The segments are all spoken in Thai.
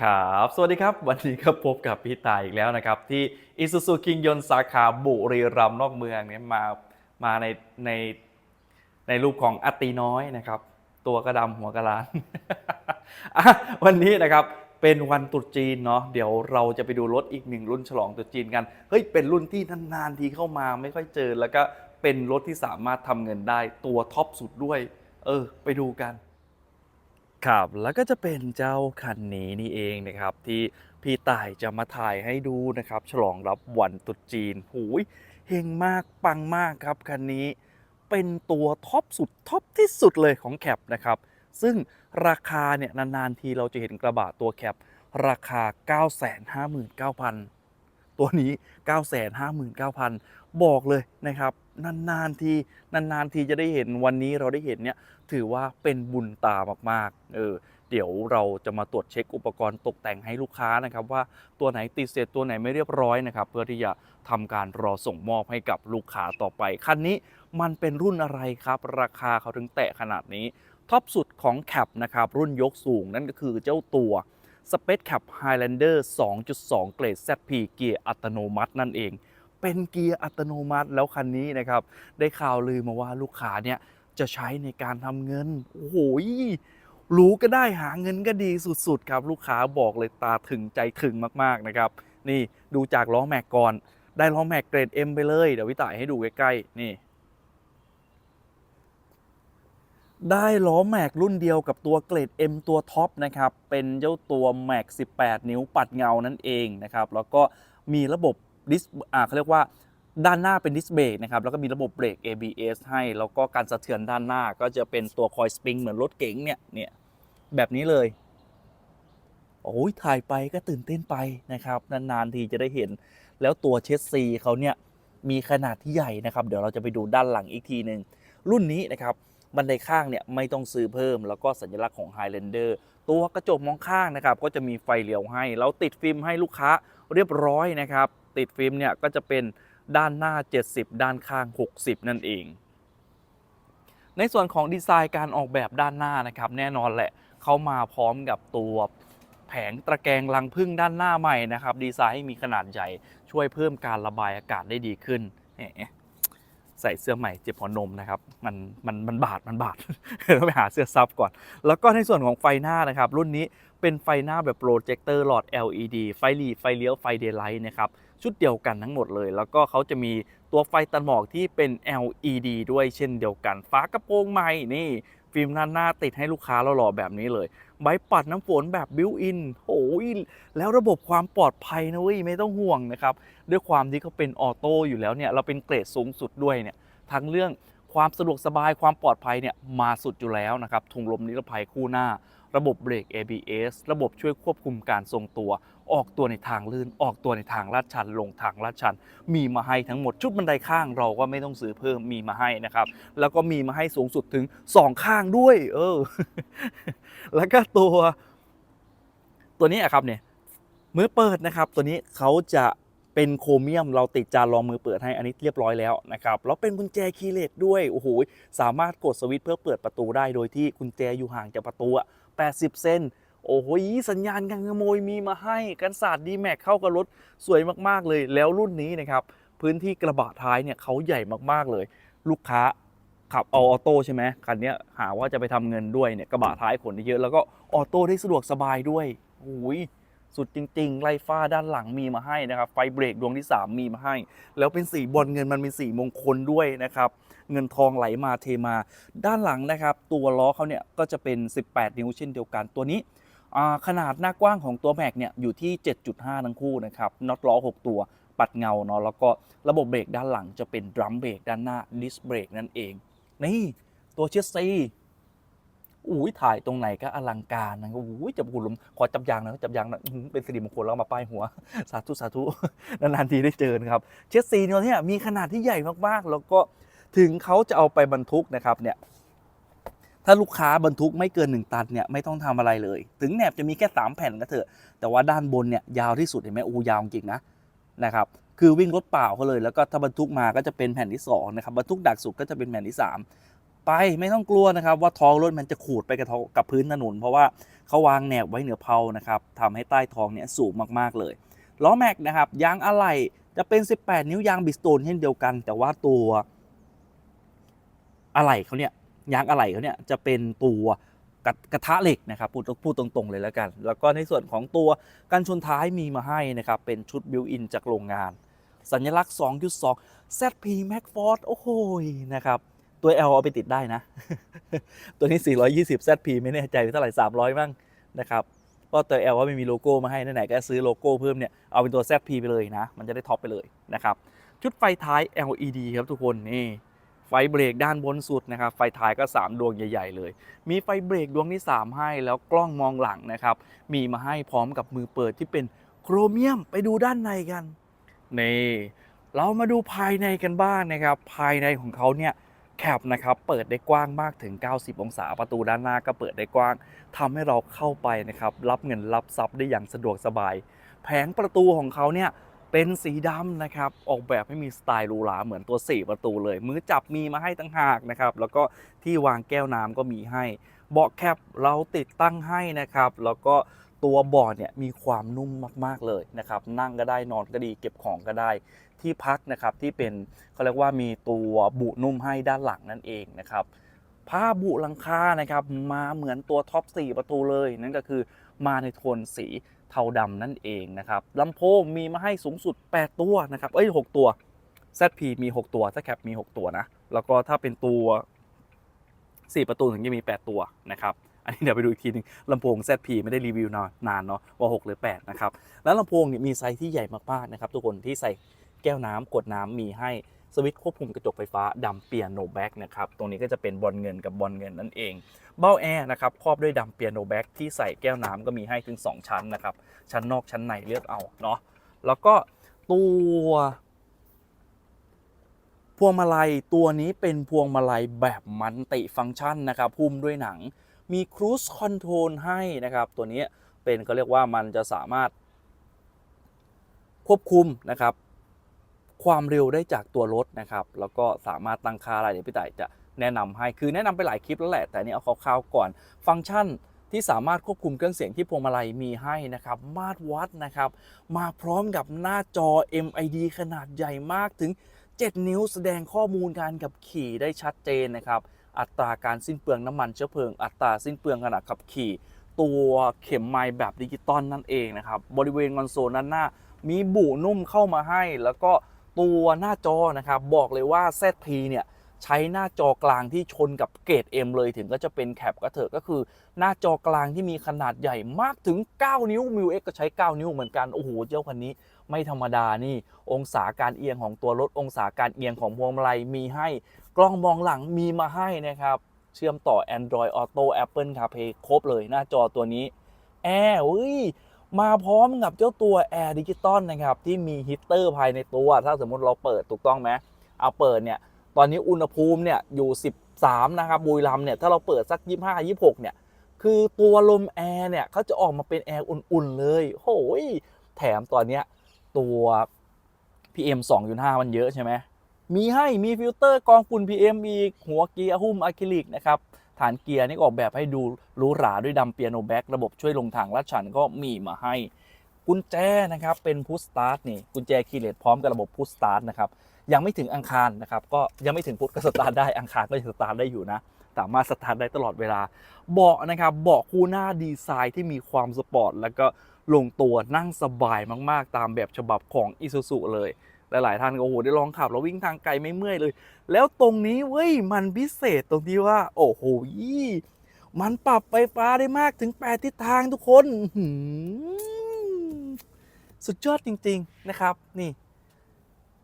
ครับ สวัสดีครับ วันนี้ก็พบกับพี่ตายอีกแล้วนะครับ ที่อิซูซูคิงยนสาขาบุรีรัมย์นอกเมืองเนี่ยมามาในในในรูปของอตตีน้อยนะครับ ตัวกระดำหัวกระลาน วันนี้นะครับเป็นวันตรุษจีนเนาะเดี๋ยวเราจะไปดูรถอีกหนึ่งรุ่นฉลองตรุษจีนกัน เฮ้ย เป็นรุ่นที่นานๆทีเข้ามาไม่ค่อยเจอ แล้วก็เป็นรถที่สามารถทำเงินได้ตัวท็อปสุดด้วย เออ ไปดูกัน ครับ แล้วก็จะเป็นเจ้าคันนี้นี่เองนะครับ ที่พี่ต่ายจะมาถ่ายให้ดูนะครับ ฉลองรับวันตรุษจีนหูยเฮงมากปังมากครับคันนี้เป็นตัวท็อปสุดท็อปที่สุดเลยของแคปนะครับ ซึ่งราคาเนี่ยนานๆทีเราจะเห็นกระบะตัวแคปราคา 959,000 ตัวนี้ 959,000 บอกเลยนะครับนานๆทีนานๆทีจะได้เห็นวันนี้เราได้เห็นเนี่ยถือว่าเป็นบุญตามากๆเออเดี๋ยวเราจะมาตรวจเช็คอุปกรณ์ตกแต่งให้ลูกค้านะครับ ว่าตัวไหนติดเสร็จตัวไหนไม่เรียบร้อยนะครับ เพื่อที่จะทำการรอส่งมอบให้กับลูกค้าต่อไปคันนี้มันเป็นรุ่นอะไรครับ ราคาเขาถึงแตะขนาดนี้ท็อปสุดของแคปนะครับรุ่นยกสูงนั่นก็คือเจ้าตัว Space Cap Highlander 2.2 เกรด ZP เกียร์อัตโนมัตินั่นเอง เป็นเกียร์อัตโนมัติแล้วคันนี้นะครับ ได้ข่าวลือมาว่าลูกค้าเนี่ยจะใช้ในการทำเงิน โอ้โหรู้ก็ได้หาเงินก็ดีสุดๆ ครับลูกค้าบอกเลยตาถึงใจถึงมากๆนะครับ นี่ดูจากล้อแม็กก่อน ได้ล้อแม็กเกรด M ไปเลย เดี๋ยววิต่ายให้ดูใกล้ๆ นี่ได้ล้อแม็กรุ่นเดียวกับตัวเกรด M ตัวท็อปนะครับ เป็นเจ้าตัวแม็ก18 นิ้วปัดเงานั่นเองนะครับ แล้วก็มีระบบ ดิสเขาเรียกว่าด้านหน้าเป็นดิสเบรกนะครับแล้วก็มีระบบเบรก ABS ให้แล้วก็การสะเทือนด้านหน้าก็จะเป็นตัวคอยสปริงเหมือนรถเก๋งเนี่ยเนี่ยแบบนี้เลยโอ้ยถ่ายไปก็ตื่นเต้นไปนะครับนานๆทีจะได้เห็น แล้วตัวเชสซีเขาเนี่ยมีขนาดที่ใหญ่นะครับ เดี๋ยวเราจะไปดูด้านหลังอีกทีหนึ่งรุ่นนี้นะครับบันไดข้างเนี่ยไม่ต้องซื้อเพิ่ม แล้วก็สัญลักษณ์ของ Highlander ตัวกระจกมองข้างนะครับ ก็จะมีไฟเลี้ยวให้ แล้วติดฟิล์มให้ลูกค้าเรียบร้อยนะครับ ติดฟิล์มเนี่ยก็จะเป็นด้านหน้า 70 ด้านข้าง 60 นั่นเอง ในส่วนของดีไซน์การออกแบบด้านหน้านะครับแน่นอนแหละเขามาพร้อมกับตัวแผงตะแกรงรังพึ่งด้านหน้าใหม่นะครับ ดีไซน์ให้มีขนาดใหญ่ช่วยเพิ่มการระบายอากาศได้ดีขึ้นใส่เสื้อใหม่เจ็บหัวนมนะครับ มันมันมันบาดมันบาดต้องไปหาเสื้อซับก่อน แล้วก็ในส่วนของไฟหน้านะครับ รุ่นนี้เป็นไฟหน้าแบบโปรเจคเตอร์หลอด LED ไฟหลีไฟเลี้ยวไฟเดย์ไลท์นะครับ ชุดเดียวกันทั้งหมดเลย แล้วก็เขาจะมีตัวไฟตัดหมอกที่เป็น LED ด้วยเช่นเดียวกันฝากระโปรงใหม่นี่ฟิล์มด้านหน้าติดให้ลูกค้าเราหล่อแบบนี้เลย ใบปัดน้ำฝนแบบบิวอินโอ้ยแล้วระบบความปลอดภัยนะเว้ยไม่ต้องห่วงนะครับ ด้วยความที่เขาเป็นออโต้อยู่แล้วเนี่ยเราเป็นเกรดสูงสุดด้วยเนี่ยทั้งเรื่องความสะดวกสบายความปลอดภัยเนี่ยมาสุดอยู่แล้วนะครับถุงลมนิรภัยคู่หน้า ระบบเบรก ABS ระบบช่วยควบคุมการทรงตัว ออกตัวในทางลื่น ออกตัวในทางลาดชัน ลงทางลาดชัน มีมาให้ทั้งหมดชุดบันไดข้างเราก็ไม่ต้องซื้อเพิ่มมีมาให้นะครับ แล้วก็มีมาให้สูงสุดถึง 2 ข้างด้วย เออ แล้วก็ตัว ตัวนี้อะครับเนี่ยมือเปิดนะครับ ตัวนี้เขาจะเป็นโครเมียมเราติดจานรองมือเปิดให้อันนี้เรียบร้อยแล้วนะครับแล้วเป็นกุญแจคีย์เลสด้วยโอ้โหสามารถกดสวิตช์เพื่อเปิดประตูได้โดยที่กุญแจอยู่ห่างจากประตูอะ80 เซน โอ้โหสัญญาณการขโมยมีมาให้กันศาสตร์ดีแม็กเข้ากับรถสวยมากๆเลย แล้วรุ่นนี้นะครับพื้นที่กระบะท้ายเนี่ยเขาใหญ่มากๆเลย ลูกค้าขับเอาออโต้ใช่ไหมคันนี้หาว่าจะไปทำเงินด้วยเนี่ยกระบะท้ายขนได้เยอะแล้วก็ออโต้ได้สะดวกสบายด้วยโอ้ยสุดจริง ๆ ไลฟ้าด้านหลังมีมาให้นะครับ ไฟเบรกดวงที่ 3 มีมาให้ แล้วเป็นสีบอลเงินมันเป็นสีมงคลด้วยนะครับ เงินทองไหลมาเทมา ด้านหลังนะครับ ตัวล้อเขาเนี่ยก็จะเป็น 18 นิ้วเช่นเดียวกันตัวนี้ ขนาดหน้ากว้างของตัวแม็กเนี่ยอยู่ที่ 7.5 ทั้งคู่นะครับน็อตล้อ 6 ตัว ปัดเงาเนาะแล้วก็ระบบเบรกด้านหลังจะเป็นดรัมเบรกด้านหน้าดิสเบรกนั่นเอง นี่ตัวเชสซีอุ้ยถ่ายตรงไหนก็อลังการนะอุ้ยจับกุลมขอจับยางนะจับยางนะเป็นสิริมงคลแล้วมาป้ายหัว สาธุสาธุนานๆทีได้เจอนะครับเชสซีเนี่ยมีขนาดที่ใหญ่มากๆ แล้วก็ถึงเขาจะเอาไปบรรทุกนะครับเนี่ย ถ้าลูกค้าบรรทุกไม่เกิน 1 ตันเนี่ยไม่ต้องทำอะไรเลย ถึงแหนบจะมีแค่ 3 แผ่นก็เถอะ แต่ว่าด้านบนเนี่ยยาวที่สุดเห็นไหมอูยาวจริงนะนะครับคือวิ่งรถเปล่าเขาเลยแล้วก็ถ้าบรรทุกมาก็จะเป็นแผ่นที่สองนะครับบรรทุกดักสุดก็จะเป็นแผ่นที่สามไปไม่ต้องกลัวนะครับว่าท้องรถมันจะขูดไปกับกับพื้นถนนเพราะว่าเขาวางแหนบไว้เหนือเพลานะครับทำให้ใต้ท้องเนี่ยสูงมากๆเลยล้อแม็กนะครับยางอะไหล่จะเป็น 18 นิ้วยางบิสโตนเช่นเดียวกัน แต่ว่าตัวอะไหล่เขาเนี่ย ยางอะไหล่เขาเนี่ยจะเป็นตัวกระกระทะเหล็กนะครับพูดพูดตรงๆเลยแล้วกัน แล้วก็ในส่วนของตัวกันชนท้ายมีมาให้นะครับ เป็นชุดบิวอินจากโรงงาน สัญลักษณ์ 2.2 ZP Max Force โอ้โหยนะครับ ตัว L เอาไปติดได้นะ ตัวนี้ 420 ZP ไม่แน่ใจเท่าไหร่ 300 มั้งนะครับก็ตัว L ว่าไม่มีโลโก้มาให้ไหนๆก็ซื้อโลโก้เพิ่มเนี่ยเอาเป็นตัว ZP ไปเลยนะ มันจะได้ท็อปไปเลยนะครับ ชุดไฟท้าย LED ครับทุกคนนี่ ไฟเบรกด้านบนสุดนะครับ ไฟท้ายก็ 3 ดวงใหญ่ ๆ เลย มีไฟเบรกดวงที่ 3 ให้แล้วกล้องมองหลังนะครับ มีมาให้พร้อมกับมือเปิดที่เป็นโครเมียมไปดูด้านในกัน นี่เรามาดูภายในกันบ้างนะครับ ภายในของเขาเนี่ยแคปนะครับ เปิดได้กว้างมากถึง 90 องศา ประตูด้านหน้าก็เปิดได้กว้างทำให้เราเข้าไปนะครับ รับเงินรับทรัพย์ได้อย่างสะดวกสบาย แผงประตูของเขาเนี่ย เป็นสีดำนะครับ ออกแบบให้มีสไตล์หรูหราเหมือนตัว 4 ประตูเลย มือจับมีมาให้ตั้งหากนะครับ แล้วก็ที่วางแก้วน้ำก็มีให้ เบาะแคปเราติดตั้งให้นะครับ แล้วก็ตัวเบาะเนี่ยมีความนุ่มมากๆเลยนะครับ นั่งก็ได้นอนก็ดีเก็บของก็ได้ ที่พักนะครับที่เป็นเขาเรียกว่ามีตัวบุนุ่มให้ด้านหลังนั่นเองนะครับผ้าบุหลังคานะครับมาเหมือนตัวท็อป 4 ประตูเลย นั่นก็คือมาในโทนสี เทาดำนั่นเองนะครับลำโพงมีมาให้สูงสุด 8 ตัวนะครับเอ้ย 6 ตัว ZP มี 6 ตัวถ้าแคปมี 6 ตัวนะ แล้วก็ถ้าเป็นตัว 4 ประตูถึงจะมี 8 ตัวนะครับอันนี้เดี๋ยวไปดูอีกทีหนึงลำโพง ZP ไม่ได้รีวิวนานนานเนาะว่า 6 หรือ 8 นะครับ แล้วลำโพงเนี่ยมีไซส์ที่ใหญ่มากๆนะครับ ทุกคนที่ใส่แก้วน้ำกดน้ำมีให้ สวิตช์ควบคุมกระจกไฟฟ้าดำเปียโนแบ็กนะครับ ตรงนี้ก็จะเป็นบอลเงินกับบอลเงินนั่นเอง เบ้าแอร์นะครับครอบด้วยดำเปียโนแบ็กที่ใส่แก้วน้ำก็มีให้ถึง 2 ชั้นนะครับ ชั้นนอกชั้นในเลือกเอาเนาะ แล้วก็ตัวพวงมาลัยตัวนี้เป็นพวงมาลัยแบบมันติฟังก์ชันนะครับหุ้มด้วยหนังมีครู i คอนโทรลให้นะครับ ตัวนี้เป็นเขาเรียกว่ามันจะสามารถควบคุมนะครับ ความเร็วได้จากตัวรถนะครับ แล้วก็สามารถตั้งค่าอะไรเดี๋ยวพี่ต่ายจะแนะนำให้ คือแนะนำไปหลายคลิปแล้วแหละ แต่นี่เอาคร่าวๆก่อน ฟังก์ชันที่สามารถควบคุมเครื่องเสียงที่พวงมาลัยมีให้นะครับ มาตรวัดนะครับ มาพร้อมกับหน้าจอ MID ขนาดใหญ่มากถึง 7 นิ้วแสดงข้อมูลการขับขี่ได้ชัดเจนนะครับ อัตราการสิ้นเปลืองน้ำมันเชื้อเพลิง อัตราสิ้นเปลืองขณะขับขี่ ตัวเข็มไม้แบบดิจิตอลนั่นเองนะครับ บริเวณคอนโซลด้านหน้า มีบุนุ่มเข้ามาให้ แล้วก็ ตัวหน้าจอนะครับ บอกเลยว่า ZP เนี่ยใช้หน้าจอกลางที่ชนกับเกรด M เลยถึงก็จะเป็นแคปก็เถอะก็คือ หน้าจอกลางที่มีขนาดใหญ่มากถึง 9 นิ้วมิวเอ็กก็ใช้ 9 นิ้วเหมือนกัน โอ้โหเจ้าคันนี้ไม่ธรรมดานี่ องศาการเอียงของตัวรถองศาการเอียงของพวงมาลัยมีให้ กล้องมองหลังมีมาให้นะครับ เชื่อมต่อ Android Auto Apple CarPlay ครบเลยหน้าจอตัวนี้แอร์เฮ้ย มาพร้อมกับเจ้าตัว Air Digital นะครับ ที่มีฮีตเตอร์ภายในตัว ถ้าสมมุติเราเปิดถูกต้องไหมเอาเปิดเนี่ย ตอนนี้อุณหภูมิเนี่ยอยู่ 13 นะครับบุรีรัมย์เนี่ย ถ้าเราเปิดสัก 25 26 เนี่ย คือตัวลมแอร์เนี่ยเขาจะออกมาเป็นแอร์อุ่นๆ เลยโอ้ยแถมตอนเนี้ยตัว PM 2.5 มันเยอะใช่ไหมมีให้มีฟิลเตอร์กองฝุ่น PM อีกหัวเกียร์หุ้มอะคริลิกนะครับ ฐานเกียร์นี่ก็ออกแบบให้ดูหรูหราด้วยดำเปียโนแบ็กระบบช่วยลงทางลาดชันก็มีมาให้ กุญแจนะครับเป็นพุชสตาร์ทนี่กุญแจคีย์เลสพร้อมกับระบบพุชสตาร์ทนะครับยังไม่ถึงอังคารนะครับก็ยังไม่ถึงพุธก็สตาร์ทได้อังคารก็ยังสตาร์ทได้อยู่นะสามารถสตาร์ทได้ตลอดเวลา เบาะนะครับเบาะคู่หน้าดีไซน์ที่มีความสปอร์ตแล้วก็ลงตัวนั่งสบายมากๆ ตามแบบฉบับของ i s u z u เลย หลายๆท่านก็โอ้โหได้ลองขับแล้ววิ่งทางไกลไม่เมื่อยเลย แล้วตรงนี้เว้ยมันพิเศษตรงที่ว่า โอ้โหยี่มันปรับไฟฟ้าได้มากถึง 8 ทิศทางทุกคน สุดยอดจริง ๆ นะครับ นี่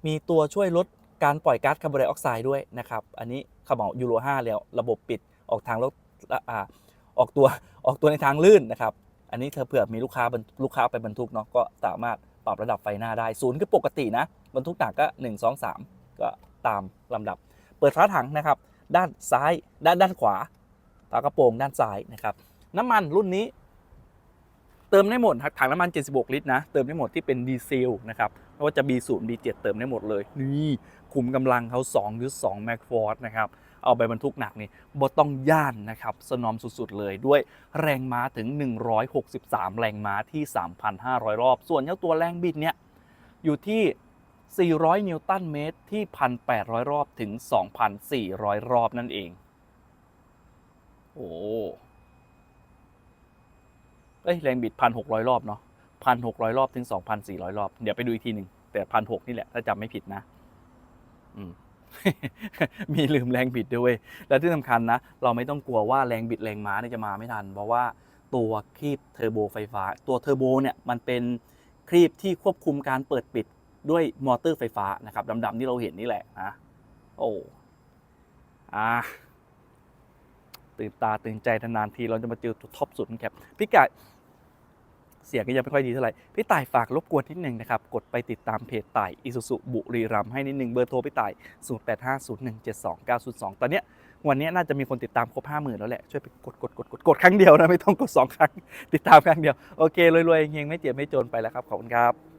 มีตัวช่วยลดการปล่อยก๊าซคาร์บอนไดออกไซด์ด้วยนะครับ อันนี้เขาบอกยูโร 5 แล้ว ระบบปิดออกทางรถอ่าออกตัวออกตัวในทางลื่นนะครับ อันนี้เธอเผื่อมีลูกค้าลูกค้าไปบรรทุกเนาะก็สามารถปรับระดับไฟหน้าได้ศูนย์คือปกตินะ บรรทุกหนักก็ 1 2 3 ก็ตามลำดับ เปิดฝาถังนะครับ ด้านซ้ายด้านด้านขวาฝากระโปรงด้านซ้ายนะครับ น้ำมันรุ่นนี้ เติมได้หมดถังน้ำมัน 76 ลิตรนะ เติมได้หมดที่เป็นดีเซลนะครับไม่ว่าจะ B0 B7 เติมได้หมดเลย นี่ขุมกำลังเขา2.2 Max Force นะครับเอาไปบรรทุกหนักนี่บ่ต้องย่านนะครับ สนอมสุดๆเลยด้วยแรงม้าถึง 163 แรงม้าที่ 3,500 รอบ ส่วนเจ้าตัวแรงบิดเนี่ยอยู่ที่ 400 นิวตันเมตรที่ 1,800 รอบถึง 2,400 รอบนั่นเอง โอ้เอ้ยแรงบิด 1,600 รอบเนาะ 1,600 รอบถึง 2,400 รอบ เดี๋ยวไปดูอีกทีหนึ่งแต่ 1,600 นี่แหละ ถ้าจำไม่ผิดนะ อืมมีลืมแรงบิดด้วย แล้วที่สำคัญนะ เราไม่ต้องกลัวว่าแรงบิดแรงม้าเนี่ยจะมาไม่ทัน เพราะว่าตัวครีบเทอร์โบไฟฟ้า ตัวเทอร์โบเนี่ยมันเป็นครีบที่ควบคุมการเปิดปิด ด้วยมอเตอร์ไฟฟ้านะครับดำๆที่เราเห็นนี่แหละนะโอ้อาตื่นตาตื่นใจนานๆทีเราจะมาเจอตัวท็อปสุดครับพี่กายเสียงก็ยังไม่ค่อยดีเท่าไหร่ พี่ต่ายฝากรบกวนนิดนึงนะครับ กดไปติดตามเพจต่ายอิสุสุบุรีรัมให้นิดนึงเบอร์โทรพี่ต่าย 0850172902 ตอนเนี้ยวันนี้น่าจะมีคนติดตามครบ 50,000 แล้วแหละ ช่วยไปกดกดกดกดกดครั้งเดียวนะ ไม่ต้องกด 2 ครั้ง ติดตามครั้งเดียว โอเครวยๆเฮงไม่เจ็บไม่จนไปแล้วครับ ขอบคุณครับ